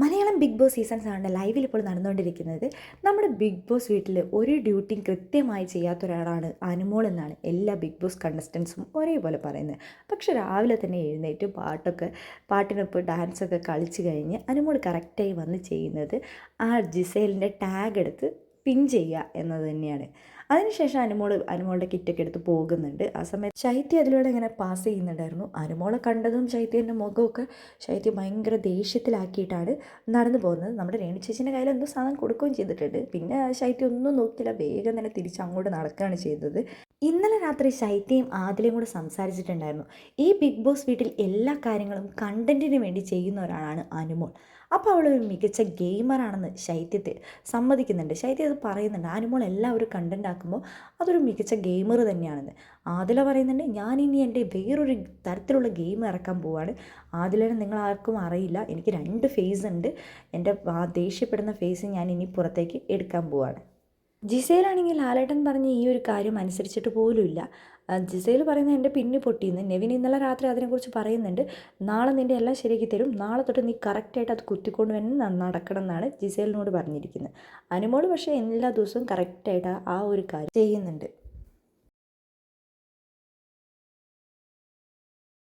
Malayalam big boss season ആണ് ലൈവിൽ ഇപ്പോൾ നടന്നുകൊണ്ടിരിക്കുന്നത്. നമ്മുടെ ബിഗ് ബോസ് വീട്ടിൽ ഒരു ഡ്യൂട്ടിയും കൃത്യമായി ചെയ്യാത്ത ഒരാളാണ് അനുമോൾ എന്നാണ് എല്ലാ ബിഗ് ബോസ് കണ്ടസ്റ്റൻസും ഒരേപോലെ പറയുന്നത്. പക്ഷെ രാവിലെ തന്നെ എഴുന്നേറ്റ് പാട്ടൊക്കെ പാട്ടിനൊപ്പം ഡാൻസൊക്കെ കളിച്ച് കഴിഞ്ഞ് അനുമോൾ കറക്റ്റായി വന്ന് ചെയ്യുന്നത് ആ ജിസേലിന്റെ ടാഗ് എടുത്ത് പിൻ ചെയ്യുക എന്നത് തന്നെയാണ്. അതിനുശേഷം അനുമോൾ അനുമോളുടെ കിറ്റൊക്കെ എടുത്ത് പോകുന്നുണ്ട്. ആ സമയത്ത് ശൈത്യ അതിലൂടെ ഇങ്ങനെ പാസ് ചെയ്യുന്നുണ്ടായിരുന്നു. അനുമോളെ കണ്ടതും ശൈത്യന്റെ മുഖമൊക്കെ ശൈത്യം ഭയങ്കര ദേഷ്യത്തിലാക്കിയിട്ടാണ് നടന്നു പോകുന്നത്. നമ്മുടെ രേണു ചേച്ചീന്റെ കയ്യിൽ എന്തോ സാധനം കൊടുക്കുകയും ചെയ്തിട്ടുണ്ട്. പിന്നെ ശൈത്യം ഒന്നും നോക്കിയില്ല. വേഗം തന്നെ തിരിച്ച് അങ്ങോട്ട് നടക്കുകയാണ് ചെയ്തത്. ഇന്നലെ രാത്രി ശൈത്യയും ആദിലയും കൂടെ സംസാരിച്ചിട്ടുണ്ടായിരുന്നു. ഈ ബിഗ് ബോസ് വീട്ടിൽ എല്ലാ കാര്യങ്ങളും കണ്ടന്റിന് വേണ്ടി ചെയ്യുന്ന ഒരാളാണ് അനുമോൾ. അപ്പോൾ അവൾ ഒരു മികച്ച ഗെയിമറാണെന്ന് ശൈത്യത്തെ സമ്മതിക്കുന്നുണ്ട്. ശൈത്യം അത് പറയുന്നുണ്ട്. അനുമോൾ എല്ലാം ഒരു കണ്ടന്റ് ആക്കുമ്പോൾ അതൊരു മികച്ച ഗെയിമർ തന്നെയാണെന്ന്. ആദില പറയുന്നുണ്ട് ഞാൻ ഇനി എന്റെ വേറൊരു തരത്തിലുള്ള ഗെയിം ഇറക്കാൻ പോവാണ്. ആദിലനെ നിങ്ങൾ ആർക്കും അറിയില്ല. എനിക്ക് രണ്ട് ഫേസ് ഉണ്ട്. എന്റെ ദേഷ്യപ്പെടുന്ന ഫേസ് ഞാൻ ഇനി പുറത്തേക്ക് എടുക്കാൻ പോവാണ്. ജിസേലാണെങ്കിൽ ലാലേട്ടൻ പറഞ്ഞ ഈ ഒരു കാര്യം അനുസരിച്ചിട്ട് പോലുമില്ല. ജിസയിൽ പറയുന്നത് എന്റെ പിന്നി പൊട്ടിയെന്ന് നെവിൻ ഇന്നലെ രാത്രി അതിനെക്കുറിച്ച് പറയുന്നുണ്ട്. നാളെ നിന്റെ എല്ലാം ശരിയാക്കി തരും. നാളെ തൊട്ട് നീ കറക്റ്റായിട്ട് അത് കുത്തിക്കൊണ്ട് തന്നെ നടക്കണം എന്നാണ് ജിസേലിനോട് പറഞ്ഞിരിക്കുന്നത്. അനുമോൾ പക്ഷേ എല്ലാ ദിവസവും കറക്റ്റായിട്ട് ആ ഒരു കാര്യം ചെയ്യുന്നുണ്ട്.